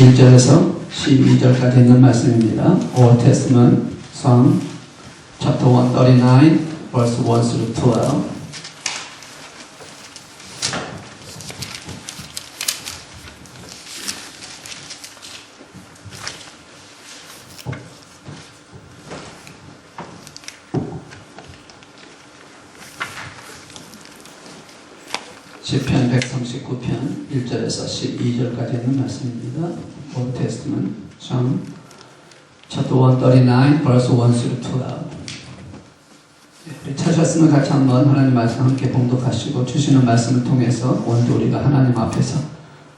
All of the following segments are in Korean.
1절에서 12절까지 있는 말씀입니다. Old Testament Psalm chapter 139 verse 1 through 12 시편 139편 1절에서 12절까지 있는 말씀입니다. Testament Psalm chapter 139 verse 1 through 12 네, 찾으셨으면 같이 한번 하나님 말씀 함께 봉독하시고 주시는 말씀을 통해서 오늘 우리가 하나님 앞에서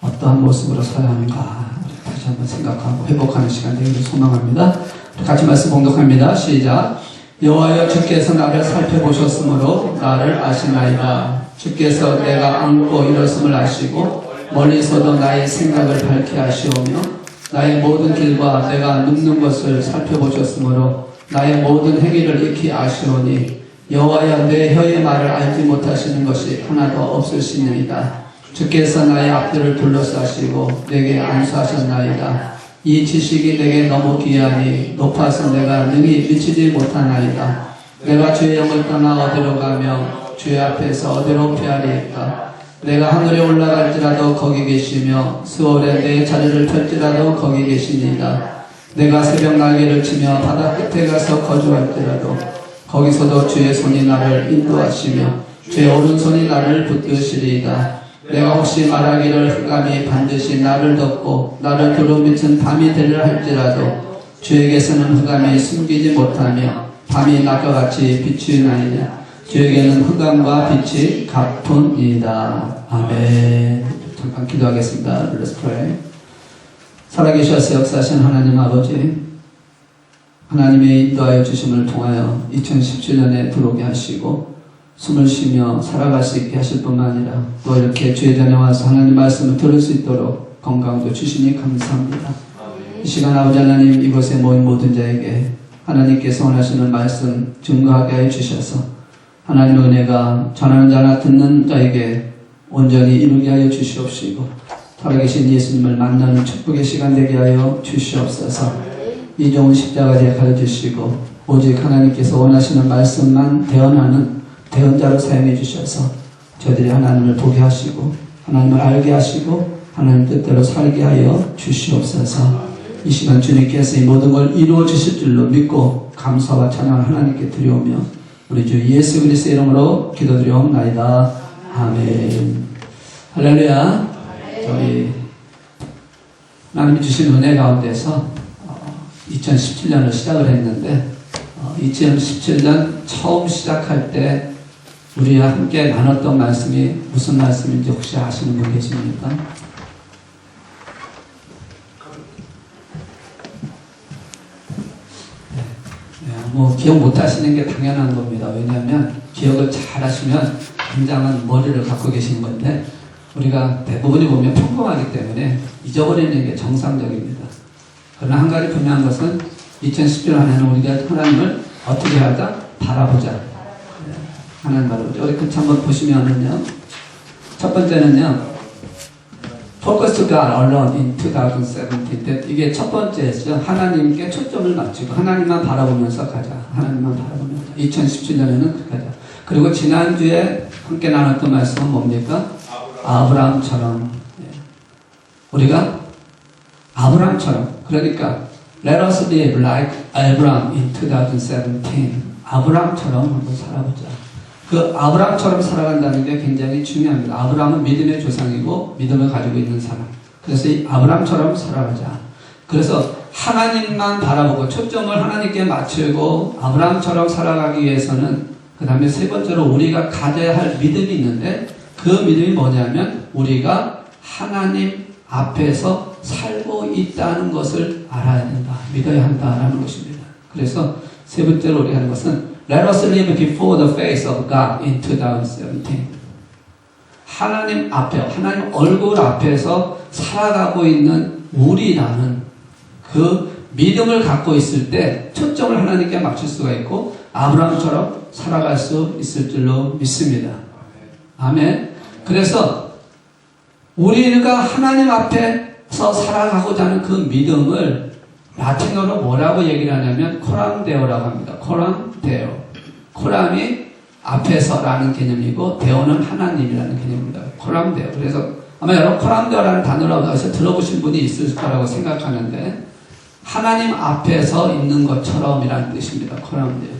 어떠한 모습으로 서야 하는가 다시 한번 생각하고 회복하는 시간 되기를 소망합니다. 같이 말씀 봉독합니다. 시작 여호와여 주께서 나를 살펴보셨으므로 나를 아시나이다. 주께서 내가 안고 일었음을 아시고 멀리서도 나의 생각을 밝게 하시오며 나의 모든 길과 내가 눕는 것을 살펴보셨으므로 나의 모든 행위를 익히 아시오니 여호와여 내 혀의 말을 알지 못하시는 것이 하나도 없으시니이다. 주께서 나의 앞들을 둘러싸시고 내게 안수하셨나이다. 이 지식이 내게 너무 귀하니 높아서 내가 능히 미치지 못하나이다. 내가 주의 영을 떠나 어디로 가며 주의 앞에서 어디로 피하리까? 내가 하늘에 올라갈지라도 거기 계시며 수월에 내 자리를 펼지라도 거기 계시니이다. 내가 새벽 날개를 치며 바다 끝에 가서 거주할지라도 거기서도 주의 손이 나를 인도하시며 주의 오른손이 나를 붙드시리이다. 내가 혹시 말하기를 흑암이 반드시 나를 덮고 나를 두루 미친 밤이 되려 할지라도 주에게서는 흑암이 숨기지 못하며 밤이 낮과 같이 비추나이다. 주에게는 흑암과 빛이 같은이다. 아멘. 잠깐 기도하겠습니다. Let's pray. 살아계셔서 역사하신 하나님 아버지, 하나님의 인도하여 주심을 통하여 2017년에 들어오게 하시고, 숨을 쉬며 살아갈 수 있게 하실 뿐만 아니라, 또 이렇게 주의 전에 와서 하나님 말씀을 들을 수 있도록 건강도 주시니 감사합니다. 이 시간 아버지 하나님 이곳에 모인 모든 자에게 하나님께서 원하시는 말씀 증거하게 해 주셔서 하나님의 은혜가 전하는 자나 듣는 자에게 온전히 이루게 하여 주시옵시고 살아계신 예수님을 만나는 축복의 시간 되게 하여 주시옵소서. 이 좋은 십자가에 가르치시고 오직 하나님께서 원하시는 말씀만 대언하는 대언자로 사용해 주셔서 저들이 하나님을 보게 하시고 하나님을 알게 하시고 하나님 뜻대로 살게 하여 주시옵소서. 이 시간 주님께서 이 모든 걸 이루어 주실 줄로 믿고 감사와 찬양을 하나님께 드려오며 우리 주 예수 그리스도 이름으로 기도드리옵나이다. 아멘. 할렐루야. 저희 하나님이 주신 은혜 가운데서 2017년을 시작을 했는데 2017년 처음 시작할 때 우리와 함께 나눴던 말씀이 무슨 말씀인지 혹시 아시는 분 계십니까? 네, 뭐 기억 못 하시는 게 당연한 겁니다. 왜냐하면 기억을 잘 하시면 굉장한 머리를 갖고 계신 건데 우리가 대부분이 보면 평범하기 때문에 잊어버리는 게 정상적입니다. 그러나 한 가지 분명한 것은 2017년에는 우리가 하나님을 어떻게 하자? 바라보자. 네, 하나님 바라보자. 우리 그치 한번 보시면은요. 첫 번째는요. God alone in 2017. 이게 첫 번째였죠. 하나님께 초점을 맞추고 하나님만 바라보면서 가자. 하나님만 바라보면서. 2017년에는 그렇게 가자. 그리고 지난주에 함께 나눴던 말씀은 뭡니까? 아브라함처럼. 예. 우리가 아브라함처럼. 그러니까 Let us live like Abraham in 2017. 아브라함처럼 한번 살아보자. 그 아브라함처럼 살아간다는 게 굉장히 중요합니다. 아브라함은 믿음의 조상이고 믿음을 가지고 있는 사람. 그래서 이 아브라함처럼 살아가자. 그래서 하나님만 바라보고 초점을 하나님께 맞추고 아브라함처럼 살아가기 위해서는 그 다음에 세 번째로 우리가 가져야 할 믿음이 있는데 그 믿음이 뭐냐면 우리가 하나님 앞에서 살고 있다는 것을 알아야 된다. 믿어야 한다라는 것입니다. 그래서 세 번째로 우리가 하는 것은 Let us live before the face of God in 2017. 하나님 앞에, 하나님 얼굴 앞에서 살아가고 있는 우리라는 그 믿음을 갖고 있을 때 초점을 하나님께 맞출 수가 있고 아브라함처럼 살아갈 수 있을 줄로 믿습니다. 아멘. 그래서 우리가 하나님 앞에 살아가고자 하는 그 믿음을 라틴어로 뭐라고 얘기를 하냐면 코람데오라고 합니다. 코람데오. 코람이 앞에서라는 개념이고 데오는 하나님이라는 개념입니다. 코람데오. 그래서 아마 여러분 코람데오라는 단어를 어디서 들어보신 분이 있을 거라고 생각하는데 하나님 앞에서 있는 것처럼이라는 뜻입니다. 코람데오.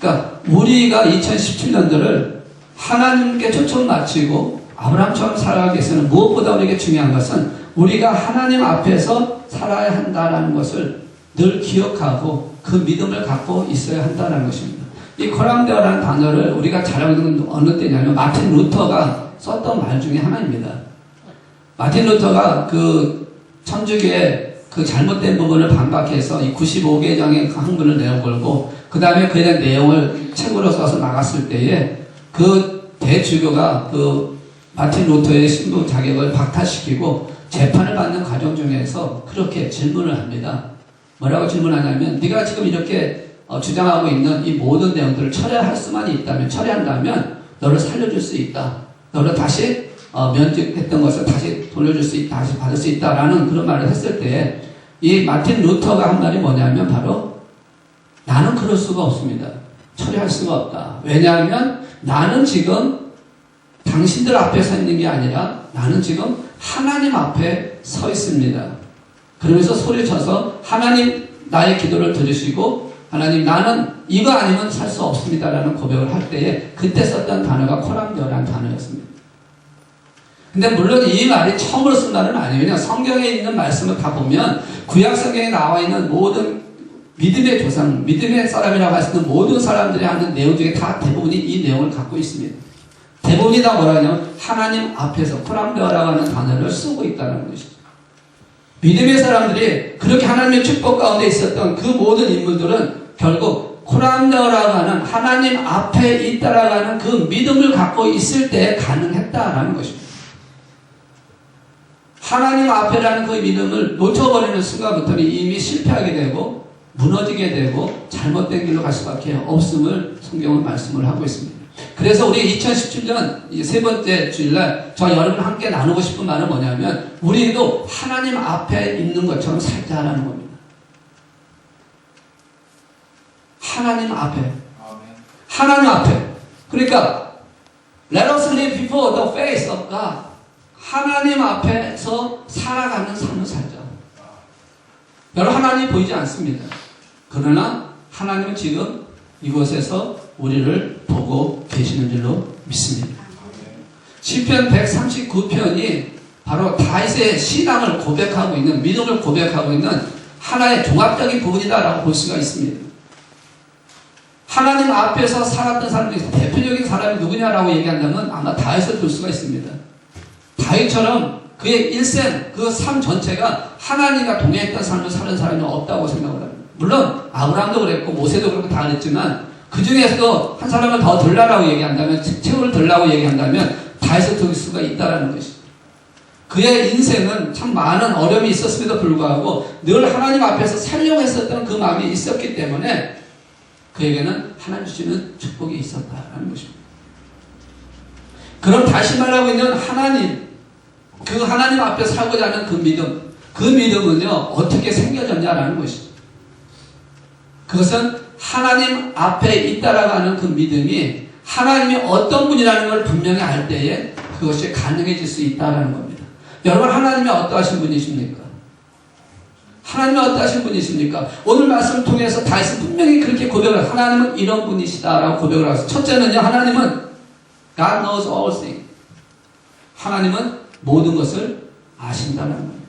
그러니까 우리가 2017년도를 하나님께 초점 맞추고 아브라함처럼 살아가기 위해서는 무엇보다 우리에게 중요한 것은 우리가 하나님 앞에서 살아야 한다는 것을 늘 기억하고 그 믿음을 갖고 있어야 한다는 것입니다. 이 코람데오라는 단어를 우리가 잘 알고 있는 어느 때냐면 마틴 루터가 썼던 말 중에 하나입니다. 마틴 루터가 그 천주교의 그 잘못된 부분을 반박해서 이 95개장의 그 항문을 내어걸고 그 다음에 그에 내용을 책으로 써서 나갔을 때에 그 대주교가 그 마틴 루터의 신부 자격을 박탈시키고 재판을 받는 과정 중에서 그렇게 질문을 합니다. 뭐라고 질문하냐면 네가 지금 이렇게 어, 주장하고 있는 이 모든 내용들을 철회할 수만 있다면 철회한다면 너를 살려줄 수 있다. 너를 다시 어, 면직했던 것을 다시 돌려줄 수 있다. 다시 받을 수 있다라는 그런 말을 했을 때에 이 마틴 루터가 한 말이 뭐냐면 바로 나는 그럴 수가 없습니다. 처리할 수가 없다. 왜냐하면 나는 지금 당신들 앞에 서 있는 게 아니라 나는 지금 하나님 앞에 서 있습니다. 그러면서 소리쳐서 하나님 나의 기도를 들으시고 하나님 나는 이거 아니면 살 수 없습니다라는 고백을 할 때에 그때 썼던 단어가 코람데오라는 단어였습니다. 근데 물론 이 말이 처음으로 쓴 말은 아니에요. 성경에 있는 말씀을 다 보면 구약 성경에 나와 있는 모든 믿음의 조상, 믿음의 사람이라고 있는 모든 사람들이 하는 내용 중에 다 대부분이 이 내용을 갖고 있습니다. 대부분이 다 뭐라 하냐면 하나님 앞에서 코람데오라고 하는 단어를 쓰고 있다는 것이죠. 믿음의 사람들이 그렇게 하나님의 축복 가운데 있었던 그 모든 인물들은 결국 하는 하나님 앞에 있다라고 하는 그 믿음을 갖고 있을 때 가능했다라는 것입니다. 하나님 앞에라는 그 믿음을 놓쳐버리는 순간부터는 이미 실패하게 되고 무너지게 되고 잘못된 길로 갈 수밖에 없음을 성경은 말씀을 하고 있습니다. 그래서 우리 2017년 세 번째 주일날 저 여러분 함께 나누고 싶은 말은 뭐냐면 우리도 하나님 앞에 있는 것처럼 살자라는 겁니다. 하나님 앞에 하나님 앞에 그러니까 Let us live before the face of God 하나님 앞에서 살아가는 삶을 살자. 여러분 하나님 보이지 않습니다. 그러나 하나님은 지금 이곳에서 우리를 보고 계시는 줄로 믿습니다. 시편 139편이 바로 다윗의 신앙을 고백하고 있는 믿음을 고백하고 있는 하나의 종합적인 부분이다라고 볼 수가 있습니다. 하나님 앞에서 살았던 사람 중에서 대표적인 사람이 누구냐라고 얘기한다면 아마 다윗을 볼 수가 있습니다. 다윗처럼 그의 일생, 그 삶 전체가 하나님과 동행했던 삶을 사는 사람이 없다고 생각을 합니다. 물론 아브라함도 그랬고 모세도 그렇고 다 그랬지만 그 중에서도 한 사람을 더 들라라고 얘기한다면 최후를 들라고 얘기한다면 들 수가 있다라는 것이죠. 그의 인생은 참 많은 어려움이 있었음에도 불구하고 늘 하나님 앞에서 살려고 했었던 그 마음이 있었기 때문에 그에게는 하나님 주시는 축복이 있었다라는 것입니다. 그럼 다시 말하고 있는 하나님, 그 하나님 앞에 살고자 하는 그 믿음, 그 믿음은요, 어떻게 생겨졌냐라는 것이죠. 그것은 하나님 앞에 있다라고 하는 그 믿음이 하나님이 어떤 분이라는 걸 분명히 알 때에 그것이 가능해질 수 있다라는 겁니다. 여러분, 하나님이 어떠하신 분이십니까? 하나님이 어떠하신 분이십니까? 오늘 말씀을 통해서 다윗은 분명히 그렇게 고백을 하나님은 이런 분이시다라고 고백을 하고 첫째는요, 하나님은 God knows all things. 하나님은 모든 것을 아신다는 겁니다.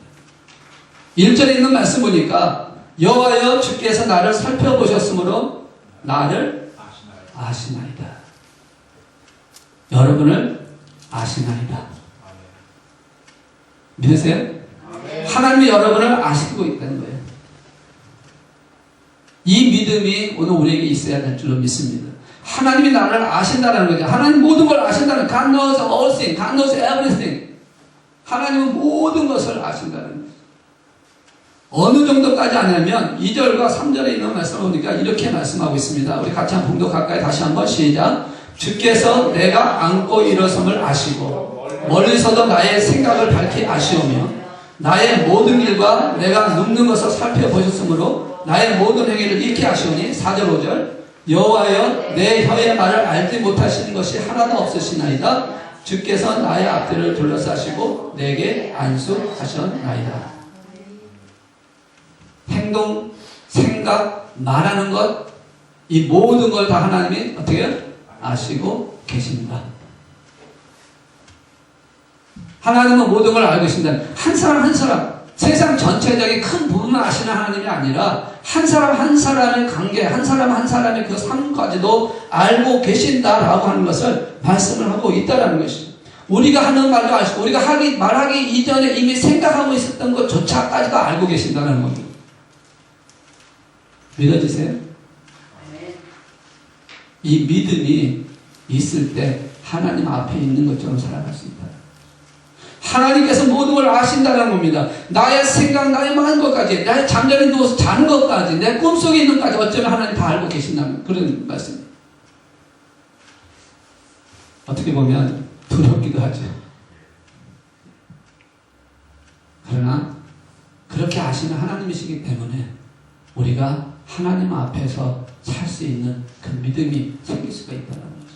1절에 있는 말씀 보니까 여호와여 주께서 나를 살펴보셨으므로 나를 아시나이다. 여러분을 아시나이다. 믿으세요? 하나님이 여러분을 아시고 있다는 거예요. 이 믿음이 오늘 우리에게 있어야 될 줄로 믿습니다. 하나님이 나를 아신다는 거죠. 하나님 모든 걸 아신다는 God knows all things. God knows everything. 하나님은 모든 것을 아신다는 거죠. 어느 정도까지 아냐면 2절과 3절에 있는 말씀을 보니까 이렇게 말씀하고 있습니다. 우리 같이 한번 봉독 가까이 다시 한번 시작. 주께서 내가 안고 일어섬을 아시고 멀리서도 나의 생각을 밝히 아시오며 나의 모든 길과 내가 눕는 것을 살펴보셨으므로 나의 모든 행위를 잃게 하시오니 4절 5절 여호와여 내 혀의 말을 알지 못하시는 것이 하나도 없으시나이다 주께서 나의 앞뒤를 둘러싸시고 내게 안수하셨나이다 행동, 생각, 말하는 것 이 모든 걸 다 하나님이 어떻게? 아시고 계십니다. 하나님은 모든 걸 알고 계신다. 한 사람 한 사람 세상 전체적인 큰 부분만 아시는 하나님이 아니라 한 사람 한 사람의 관계, 한 사람 한 사람의 그 삶까지도 알고 계신다라고 하는 것을 말씀을 하고 있다라는 것이죠. 우리가 하는 말도 아시고 우리가 하기 말하기 이전에 이미 생각하고 있었던 것조차까지도 알고 계신다는 겁니다. 믿어지세요? 이 믿음이 있을 때 하나님 앞에 있는 것처럼 살아갈 수 있다. 하나님께서 모든 걸 아신다는 겁니다. 나의 생각, 나의 많은 것까지, 나의 잠자리 누워서 자는 것까지, 내 꿈속에 있는 것까지 어쩌면 하나님 다 알고 계신다는 그런 말씀. 어떻게 보면 두렵기도 하죠. 그러나 그렇게 아시는 하나님이시기 때문에 우리가 하나님 앞에서 살 수 있는 그 믿음이 생길 수가 있다는 거죠.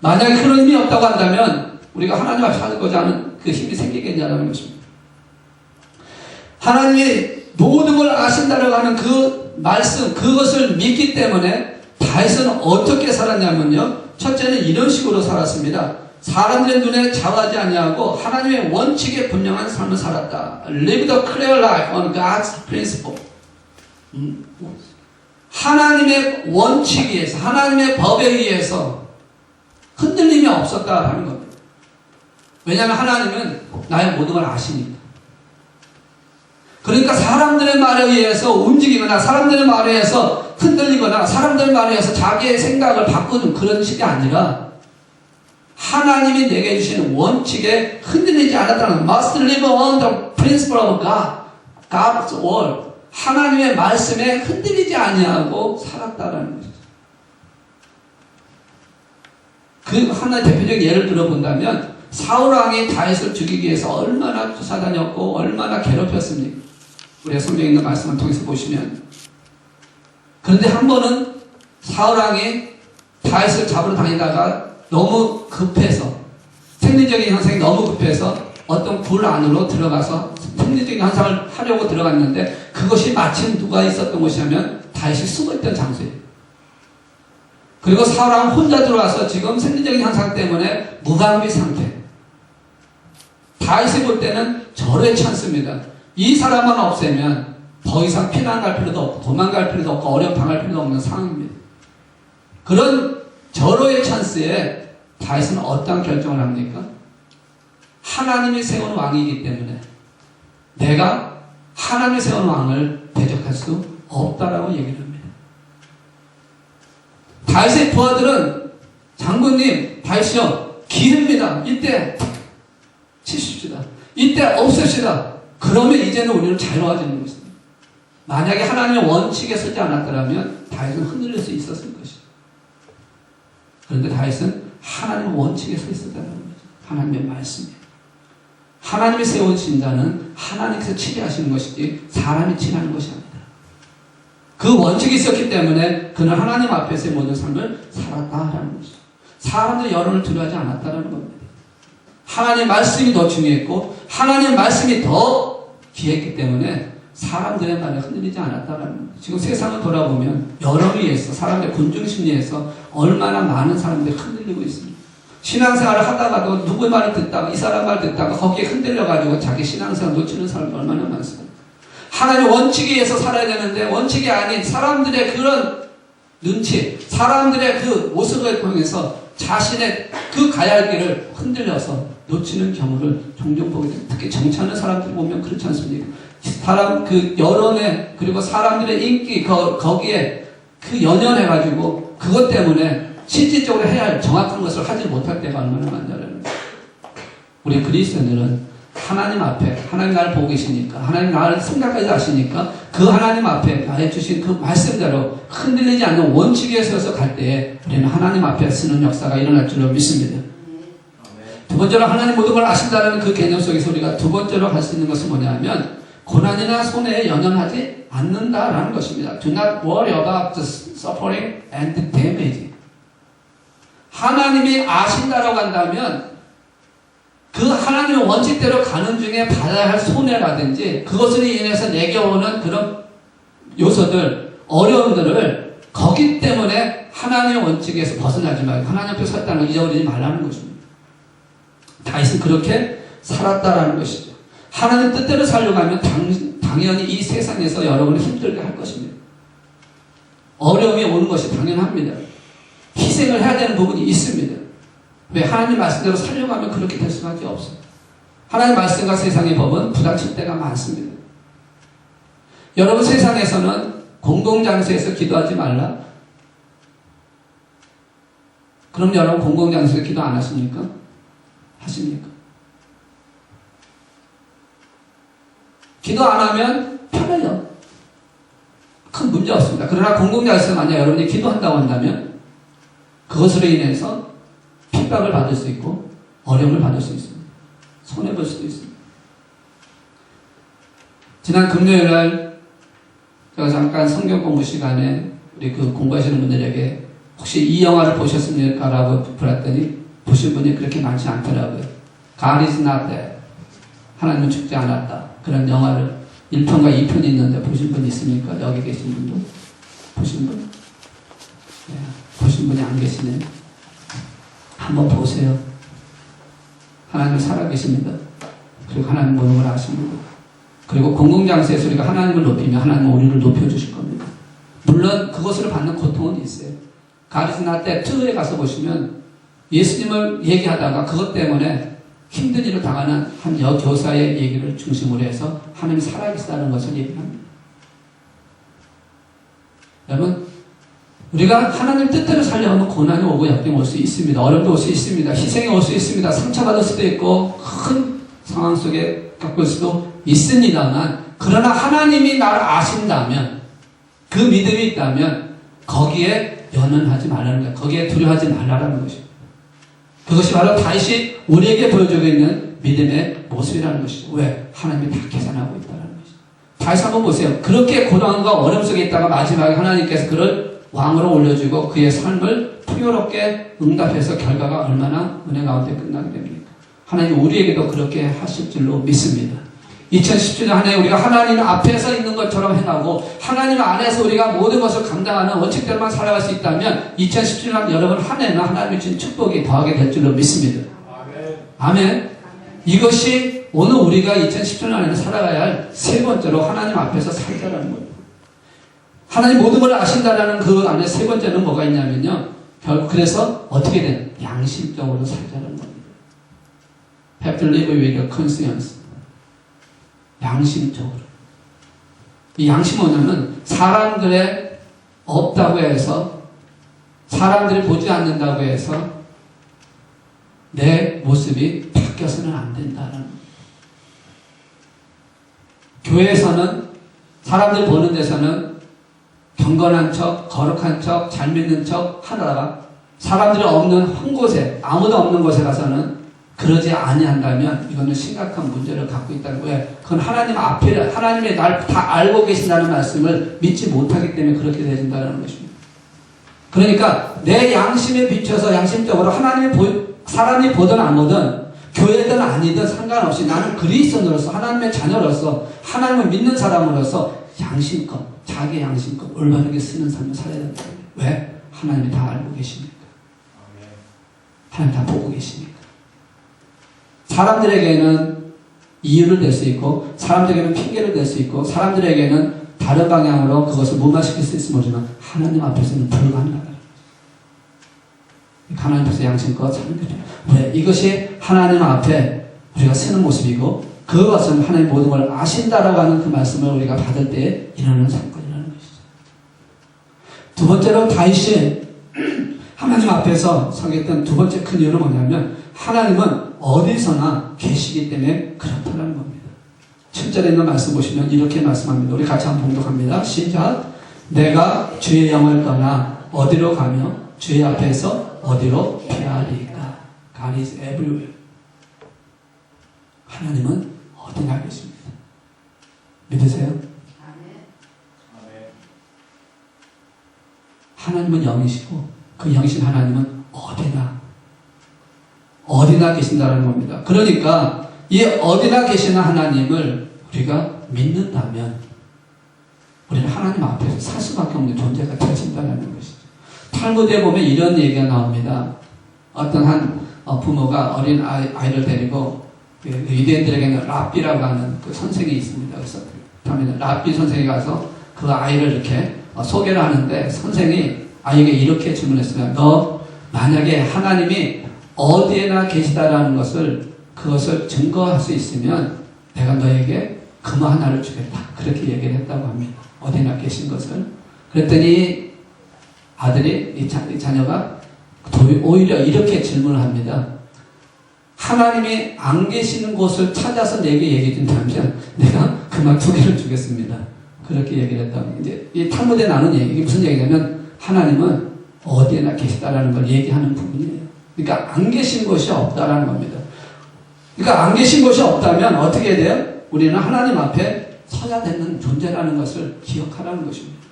만약에 그런 힘이 없다고 한다면 우리가 하나님 앞에 살고자 하는 그 힘이 생기겠냐는 것입니다. 하나님이 모든 걸 아신다라고 하는 그 말씀, 그것을 믿기 때문에 다윗은 어떻게 살았냐면요. 첫째는 이런 식으로 살았습니다. 사람들의 눈에 자하지 아니하고 하나님의 원칙에 분명한 삶을 살았다. Live the clear life on God's principle. 음, 하나님의 원칙에 의해서, 하나님의 법에 의해서 흔들림이 없었다라는 겁니다. 왜냐하면 하나님은 나의 모든 걸 아시니까. 그러니까 사람들의 말에 의해서 움직이거나 사람들의 말에 의해서 흔들리거나 사람들의 말에 의해서 자기의 생각을 바꾸는 그런 식이 아니라 하나님이 내게 주시는 원칙에 흔들리지 않았다는 must live on the principle of God, God's word. 하나님의 말씀에 흔들리지 아니하고 살았다라는 거죠. 그 하나의 대표적인 예를 들어본다면 사울 왕이 다윗을 죽이기 위해서 얼마나 쫓아다녔고 얼마나 괴롭혔습니까? 우리가 성경에 있는 말씀을 통해서 보시면 그런데 한 번은 사울 왕이 다윗을 잡으러 다니다가 너무 급해서 생리적인 현상이 너무 급해서 어떤 굴 안으로 들어가서 생리적인 현상을 하려고 들어갔는데 그것이 마침 누가 있었던 곳이냐면 다윗이 숨어 있던 장소예요. 그리고 사람 혼자 들어와서 지금 생리적인 현상 때문에 무방비 상태. 다윗이 볼 때는 절의 찬스입니다. 이 사람만 없애면 더 이상 피난 갈 필요도 없고 도망갈 필요도 없고 어려움 당할 필요도 없는 상황입니다. 그런 절호의 찬스에 다윗은 어떤 결정을 합니까? 하나님이 세운 왕이기 때문에 내가 하나님이 세운 왕을 대적할 수 없다라고 얘기를 합니다. 다윗의 부하들은 장군님 다윗이요 기릅니다. 이때 치십시다. 이때 없애시다. 그러면 이제는 우리는 자유화되는 것입니다. 만약에 하나님의 원칙에 서지 않았더라면 다윗은 흔들릴 수 있었을 것이죠. 그런데 다윗은 하나님의 원칙에 서 있었다는 거죠. 하나님의 말씀에. 하나님이 세운 신자는 하나님께서 치리하시는 것이지 사람이 치리하는 것이 아니다. 그 원칙이 있었기 때문에 그는 하나님 앞에서의 모든 삶을 살았다라는 것이죠. 사람들의 여론을 두려워하지 않았다라는 겁니다. 하나님의 말씀이 더 중요했고 하나님의 말씀이 더 귀했기 때문에 사람들의 말에 흔들리지 않았다라는 거예요. 지금 세상을 돌아보면 여론에 의해서 사람들의 군중 심리에서 얼마나 많은 사람들이 흔들리고 있습니다. 신앙생활을 하다가도 누구의 말을 듣다가 이 사람 말 듣다가 거기에 흔들려가지고 자기 신앙생활 놓치는 사람이 얼마나 많습니까? 하나님 원칙에 의해서 살아야 되는데 원칙이 아닌 사람들의 그런 눈치, 사람들의 그 모습을 통해서 자신의 그 가야 할 길을 흔들려서 놓치는 경우를 종종 보게 됩니다. 특히 정치하는 사람들 보면 그렇지 않습니까? 사람 그 여론에 그리고 사람들의 인기 거, 거기에 그 연연해가지고 그것 때문에 실질적으로 해야 할 정확한 것을 하지 못할 때가 얼마나 많냐는. 우리 그리스도인들은 하나님 앞에 하나님 나를 보고 계시니까 하나님 나를 생각까지 아시니까 그 하나님 앞에 나의 주신 그 말씀대로 흔들리지 않는 원칙에 서서 갈 때에 우리는 하나님 앞에 쓰는 역사가 일어날 줄로 믿습니다. 두 번째로 하나님 모든 걸 아신다는 그 개념 속에서 우리가 두 번째로 할 수 있는 것은 뭐냐면 고난이나 손해에 연연하지 않는다라는 것입니다. Do not worry about the suffering and the damage. 하나님이 아신다라고 한다면 그 하나님의 원칙대로 가는 중에 받아야 할 손해라든지 그것으로 인해서 내게 오는 그런 요소들, 어려움들을 거기 때문에 하나님의 원칙에서 벗어나지 말고 하나님 앞에 섰다는 걸 잊어버리지 말라는 것입니다. 다윗은 그렇게 살았다라는 것이죠. 하나님 뜻대로 살려고 하면 당, 당연히 이 세상에서 여러분을 힘들게 할 것입니다. 어려움이 오는 것이 당연합니다. 희생을 해야 되는 부분이 있습니다. 왜? 하나님 말씀대로 살려고 하면 그렇게 될 수밖에 없어요. 하나님 말씀과 세상의 법은 부닥칠 때가 많습니다. 여러분 세상에서는 공동장소에서 기도하지 말라. 그럼 여러분 공공장소에서 기도 안 하십니까? 하십니까? 기도 안 하면 편해요. 큰 문제 없습니다. 그러나 공공장소에서 만약 여러분이 기도한다고 한다면 그것으로 인해서 핍박을 받을 수 있고 어려움을 받을 수 있습니다. 손해볼 수도 있습니다. 지난 금요일 날 제가 잠깐 성경 공부 시간에 우리 그 공부하시는 분들에게 혹시 이 영화를 보셨습니까 라고 물었더니 보신 분이 그렇게 많지 않더라고요. God is not dead. 하나님은 죽지 않았다. 그런 영화를 1편과 2편이 있는데 보신 분 있습니까? 여기 계신 분도? 보신 분? 네, 보신 분이 안 계시네요. 한번 보세요. 하나님 살아계십니다. 그리고 하나님 모든 걸 아십니다. 그리고 공공장소에서 우리가 하나님을 높이면 하나님은 우리를 높여주실 겁니다. 물론 그것으로 받는 고통은 있어요. 가리스나 때 트을에 가서 보시면 예수님을 얘기하다가 그것 때문에 힘든 일을 당하는 한 여교사의 얘기를 중심으로 해서 하나님이 살아계시다는 것을 얘기합니다. 여러분, 우리가 하나님 뜻대로 살려면 고난이 오고 역경이 올수 있습니다. 어려움도 올 수 있습니다. 희생이 올 수 있습니다. 상처받을 수도 있고 큰 상황 속에 겪을 수도 있습니다만 그러나 하나님이 나를 아신다면 그 믿음이 있다면 거기에 연연하지 말라는 거예요. 거기에 두려워하지 말라는 것입니다. 그것이 바로 다시 우리에게 보여주고 있는 믿음의 모습이라는 것이죠. 왜? 하나님이 다 계산하고 있다는 것이죠. 다시 한번 보세요. 그렇게 고난과 어려움 속에 있다가 마지막에 하나님께서 그를 왕으로 올려주고 그의 삶을 풍요롭게 응답해서 결과가 얼마나 은혜 가운데 끝나게 됩니까? 하나님 우리에게도 그렇게 하실 줄로 믿습니다. 2017년 한 해 우리가 하나님 앞에서 있는 것처럼 행하고 하나님 안에서 우리가 모든 것을 감당하는 원칙대로만 살아갈 수 있다면 2017년 여러분 한 해는 하나님이 주신 축복이 더하게 될 줄로 믿습니다. 아멘. 이것이 오늘 우리가 2017년 안에 살아가야 할 세 번째로 하나님 앞에서 살자라는 거예요. 하나님 모든 걸 아신다라는 그 안에 세 번째는 뭐가 있냐면요. 결국 그래서 어떻게 된 양심적으로 살자는 겁니다. With your conscience. 양심적으로. 이 양심 뭐냐면 사람들의 없다고 해서 사람들이 보지 않는다고 해서 내 모습이 바뀌어서는 안 된다는 교회에서는 사람들 보는 데서는 경건한 척, 거룩한 척, 잘 믿는 척 하다가 사람들이 없는 한 곳에 아무도 없는 곳에 가서는 그러지 아니한다면 이거는 심각한 문제를 갖고 있다는 거예요. 그건 하나님 앞에 하나님이 날다 알고 계신다는 말씀을 믿지 못하기 때문에 그렇게 되진다는 것입니다. 그러니까 내 양심에 비춰서 양심적으로 하나님이 보, 사람이 보든 안 보든 교회든 아니든 상관없이 나는 그리스도로서 하나님의 자녀로서 하나님을 믿는 사람으로서 양심껏 자기 양심껏 올바르게 쓰는 삶을 살아야 된다. 왜? 하나님이 다 알고 계시니까. 하나님 다 보고 계시니까. 사람들에게는 이유를 댈수 있고 사람들에게는 핑계를 댈수 있고 사람들에게는 다른 방향으로 그것을 무마시킬 수 있으면 모르지만 하나님 앞에서는 불가능하다. 하나님 앞에서 양심껏 사는 거죠. 왜? 이것이 하나님 앞에 우리가 쓰는 모습이고 그것은 하나님 모든 걸 아신다라고 하는 그 말씀을 우리가 받을 때 일어나는 사건이라는 것이죠. 두 번째로 다윗이 하나님 앞에서 서겠던 두 번째 큰 이유는 뭐냐면 하나님은 어디서나 계시기 때문에 그렇다는 겁니다. 7절에 있는 말씀 보시면 이렇게 말씀합니다. 우리 같이 한번 봉독합니다. 시작. 내가 주의 영을 떠나 어디로 가며 주의 앞에서 어디로 피하리까? God is everywhere. 하나님은 어디나 계십니다. 믿으세요? 하나님은 영이시고 그 영이신 하나님은 어디나 어디나 계신다는 겁니다. 그러니까 이 어디나 계시는 하나님을 우리가 믿는다면 우리는 하나님 앞에서 살 수밖에 없는 존재가 되어진다는 것이죠. 탈무드에 보면 이런 얘기가 나옵니다. 어떤 한 어, 부모가 어린 아이, 아이를 데리고 그 유대인들에게는 랍비라고 하는 그 선생이 있습니다. 그래서 다음에는 랍비 선생이 가서 그 아이를 이렇게 어, 소개를 하는데 선생이 아이에게 이렇게 질문했습니다. 너 만약에 하나님이 어디에나 계시다라는 것을 그것을 증거할 수 있으면 내가 너에게 금화 하나를 주겠다. 그렇게 얘기를 했다고 합니다. 어디나 계신 것을. 그랬더니 아들이 이, 자, 도- 오히려 이렇게 질문을 합니다. 하나님이 안 계시는 곳을 찾아서 내게 얘기해 준다면 내가 그만 두 개를 주겠습니다. 그렇게 얘기를 했다고. 이제 이 탈무드에 나오는 얘기, 이게 무슨 얘기냐면 하나님은 어디에나 계시다라는 걸 얘기하는 부분이에요. 그러니까 안 계신 곳이 없다라는 겁니다. 그러니까 안 계신 곳이 없다면 어떻게 돼요? 우리는 하나님 앞에 서야 되는 존재라는 것을 기억하라는 것입니다.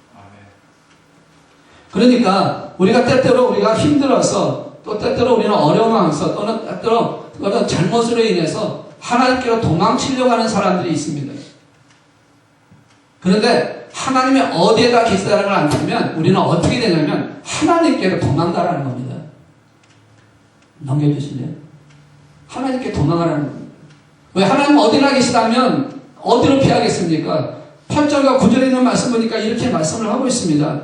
그러니까 우리가 때때로 우리가 힘들어서 또 때때로 우리는 어려워하면서 또는 때때로 어떤 잘못으로 인해서 하나님께로 도망치려고 하는 사람들이 있습니다. 그런데 하나님이 어디에다 계시다는 걸 안다면 우리는 어떻게 되냐면 하나님께로 도망가라는 겁니다. 넘겨주실래요? 하나님께 도망가라는 겁니다. 왜 하나님 어디나 계시다면 어디로 피하겠습니까? 8절과 9절에 있는 말씀 보니까 이렇게 말씀을 하고 있습니다.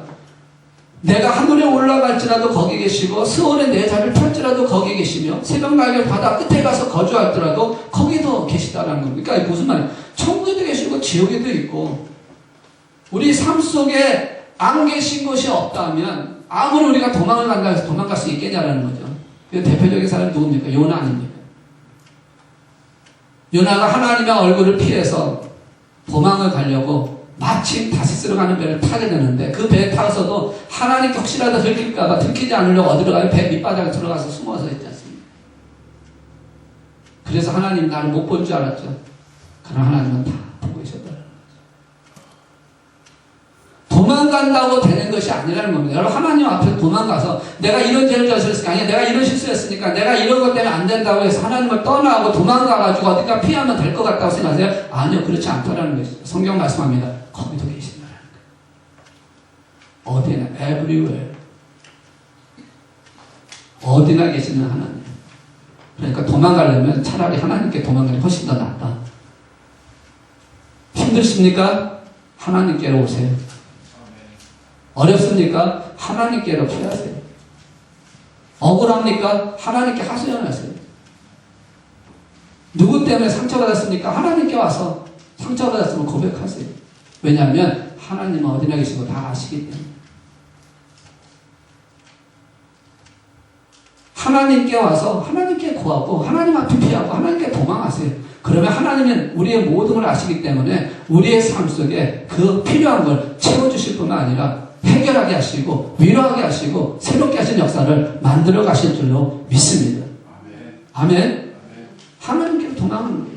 내가 하늘에 올라갈지라도 거기 계시고 스월에 내 자리를 펼지라도 거기 계시며 새벽날개 바다 끝에 가서 거주할지라도 거기도 계시다라는 겁니다. 그러니까 무슨 말이에요? 천국에도 계시고 지옥에도 있고 우리 삶 속에 안 계신 것이 없다면 아무리 우리가 도망을 간다 해서 도망갈 수 있겠냐라는 거죠. 그 대표적인 사람이 누굽니까? 요나 아닙니까? 요나가 하나님의 얼굴을 피해서 도망을 가려고 마침 다시스로 가는 배를 타게 되는데 그 배에 타서도 하나님께 혹시라도 들킬까봐 들키지 않으려고 어디로 가요? 배 밑바닥에 들어가서 숨어서 있지 않습니까? 그래서 하나님 나를 못볼줄 알았죠. 그러나 하나님은 다 보고 계셨다. 도망간다고 되는 것이 아니라는 겁니다. 여러분 하나님 앞에 도망가서 내가 이런 죄를 저질렀으니까 아니야 내가 이런 실수했으니까 내가 이런 것 때문에 안 된다고 해서 하나님을 떠나고 도망가가지고 어딘가 피하면 될 것 같다고 생각하세요? 아니요 그렇지 않다라는 것이죠. 성경 말씀합니다. 거기도 계신다는 거예요. 어디나 everywhere 어디나 계시는 하나님. 그러니까 도망가려면 차라리 하나님께 도망가는 게 훨씬 더 낫다. 힘드십니까? 하나님께로 오세요. 어렵습니까? 하나님께로 피하세요. 억울합니까? 하나님께 하소연하세요. 누구 때문에 상처받았습니까? 하나님께 와서 상처받았으면 고백하세요. 왜냐하면 하나님은 어디나 계시고 다 아시기 때문에. 하나님께 와서 하나님께 구하고 하나님 앞에 피하고 하나님께 도망하세요. 그러면 하나님은 우리의 모든 걸 아시기 때문에 우리의 삶 속에 그 필요한 걸 채워주실 뿐만 아니라 해결하게 하시고 위로하게 하시고 새롭게 하신 역사를 만들어 가실 줄로 믿습니다. 아멘. 하나님께로 도망하는 거예요.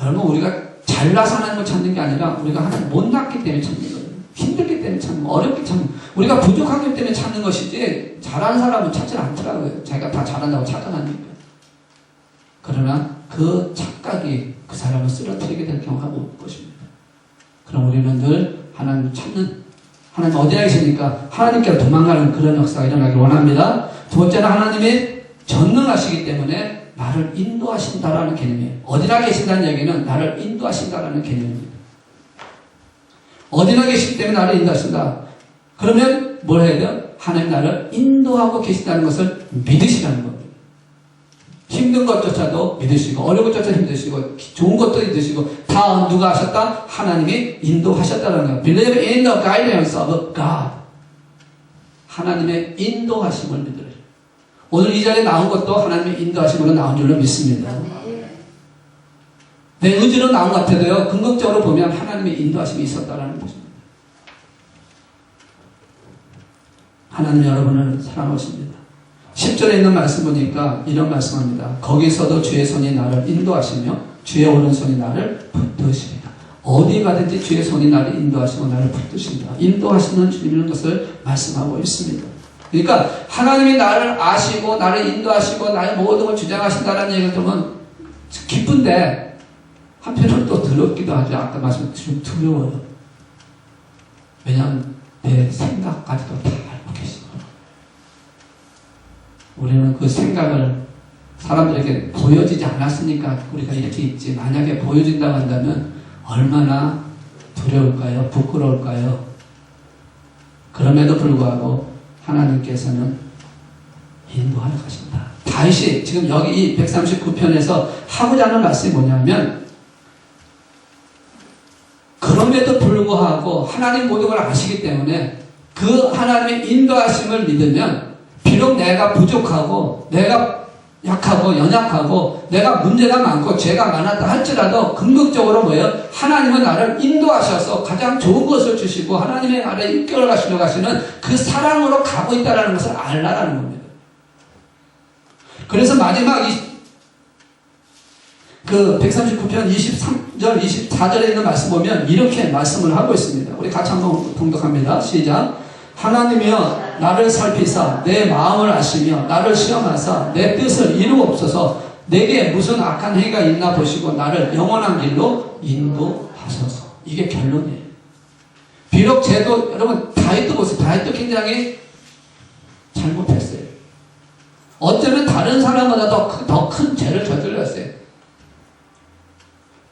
여러분 우리가 잘나서 하나님을 찾는 게 아니라 우리가 하나님 못났기 때문에 찾는 거예요. 힘들기 때문에 찾는 거, 어렵기 때문에 우리가 부족하기 때문에 찾는 것이지 잘하는 사람은 찾지 않더라고요. 자기가 다 잘한다고 찾아가니까. 그러나 그 착각이 그 사람을 쓰러뜨리게 될 경우가 올 것입니다. 그럼 우리는 늘 하나님을 찾는 하나님 어디에 계시니까 하나님께로 도망가는 그런 역사가 일어나길 원합니다. 두 번째는 하나님이 전능하시기 때문에 나를 인도하신다라는 개념이에요. 어디나 계신다는 얘기는 나를 인도하신다라는 개념입니다. 어디나 계시기 때문에 나를 인도하신다. 그러면 뭘 해야 돼요? 하나님 나를 인도하고 계신다는 것을 믿으시라는 겁니다. 힘든 것조차도 믿으시고 어려운 것조차 힘드시고 좋은 것도 믿으시고 다 누가 하셨다? 하나님이 인도하셨다는 거예요. Believe in the guidance of God. 하나님의 인도하심을 믿으래요. 오늘 이 자리에 나온 것도 하나님의 인도하심으로 나온 줄로 믿습니다. 내 의지로 나온 것 같아도요, 긍정적으로 보면 하나님의 인도하심이 있었다라는 것입니다. 하나님 여러분을 사랑하십니다. 10절에 있는 말씀 보니까 이런 말씀합니다. 거기서도 주의 손이 나를 인도하시며 주의 오른손이 나를 붙드십니다. 어디 가든지 주의 손이 나를 인도하시고 나를 붙드신다. 인도하시는 주님이라는 것을 말씀하고 있습니다. 그러니까 하나님이 나를 아시고 나를 인도하시고 나의 모든 걸 주장하신다는 얘기를 들으면 기쁜데 한편으로 또 더럽기도 하죠. 아까 말씀드린 두려워요. 왜냐하면 내 생각까지도 다 알고 계시고 우리는 그 생각을 사람들에게 보여지지 않았으니까 우리가 이렇게 있지 만약에 보여진다고 한다면 얼마나 두려울까요? 부끄러울까요? 그럼에도 불구하고 하나님께서는 인도하러 가신다. 다윗이 지금 여기 이 139편에서 하고자 하는 말씀이 뭐냐면 그럼에도 불구하고 하나님 모든 걸 아시기 때문에 그 하나님의 인도하심을 믿으면 비록 내가 부족하고 내가 약하고 연약하고 내가 문제가 많고 죄가 많았다 할지라도 궁극적으로 뭐예요? 하나님은 나를 인도하셔서 가장 좋은 것을 주시고 하나님의 나를 이끌어 가시려 가시는 그 사랑으로 가고 있다는 것을 알라라는 겁니다. 그래서 마지막 이, 그 139편 23절 24절에 있는 말씀 보면 이렇게 말씀을 하고 있습니다. 우리 같이 한번 동독합니다. 시작. 하나님이여 나를 살피사 내 마음을 아시며 나를 시험하사 내 뜻을 이루옵소서. 내게 무슨 악한 행위가 있나 보시고 나를 영원한 길로 인도하소서. 이게 결론이에요. 비록 제도 여러분 다윗도 보세요. 다윗도 굉장히 잘못했어요. 어쩌면 다른 사람보다 더 큰 죄를 저질렀어요.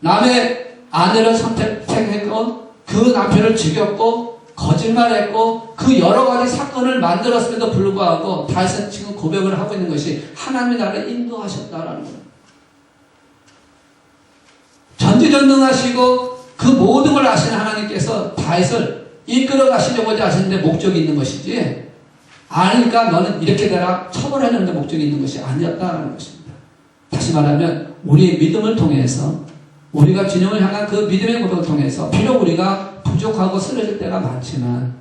남의 아내를 선택했고 그 남편을 죽였고 거짓말했고 그 여러 가지 사건을 만들었음에도 불구하고 다윗은 지금 고백을 하고 있는 것이 하나님이 나를 인도하셨다라는 거예요. 전지전능하시고 그 모든 걸 아시는 하나님께서 다윗을 이끌어 가시려고 하시는데 목적이 있는 것이지 아니까 너는 이렇게 되라 처벌하는데 목적이 있는 것이 아니었다는 것입니다. 다시 말하면 우리의 믿음을 통해서 우리가 진영을 향한 그 믿음의 고백을 통해서 비록 우리가 부족하고 쓰러질 때가 많지만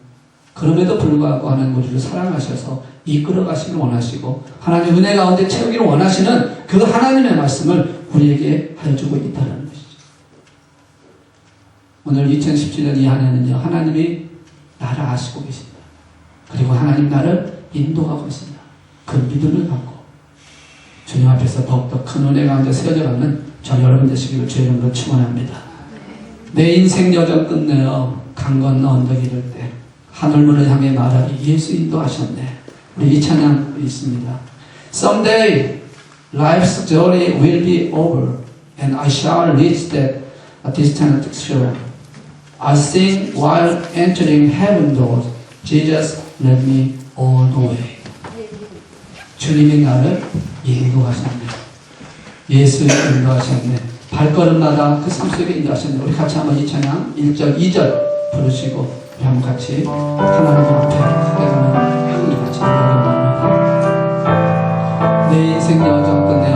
그럼에도 불구하고 하나님 우리를 사랑하셔서 이끌어 가시길 원하시고 하나님 은혜 가운데 채우기를 원하시는 그 하나님의 말씀을 우리에게 해주고 있다는 것이죠. 오늘 2017년 이 한 해는요 하나님이 나를 아시고 계십니다. 그리고 하나님 나를 인도하고 있습니다. 그 믿음을 갖고 주님 앞에서 더욱더 큰 은혜 가운데 세워져 가는 저 여러분 되시기를 주의 이름으로 축원합니다. 내 인생 여정 끝내어 강 건너 언덕 이를 때 하늘문을 향해 말하기 예수 인도하셨네. 우리 이 찬양 있습니다. Someday life's journey will be over and I shall reach that distant shore. I sing while entering heaven doors. Jesus led me all the way. 주님이 나를 인도하셨네. 예수 인도하셨네. 발걸음마다 그 삶 속에 인도하셨네. 우리 같이 한번 이 찬양 1절, 2절 부르시고 우리 한번 같이 하나님 앞에 살아가는 향기 같이 노래합니다. 내 인생 여정 끝내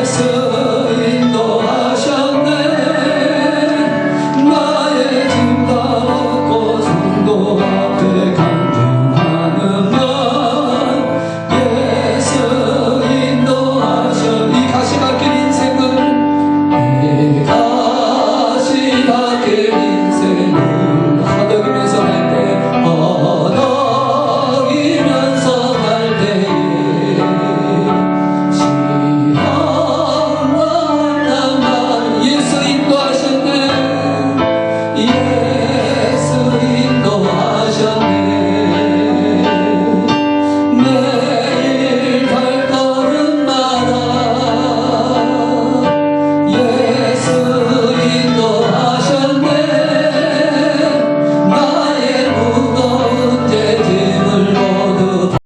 coração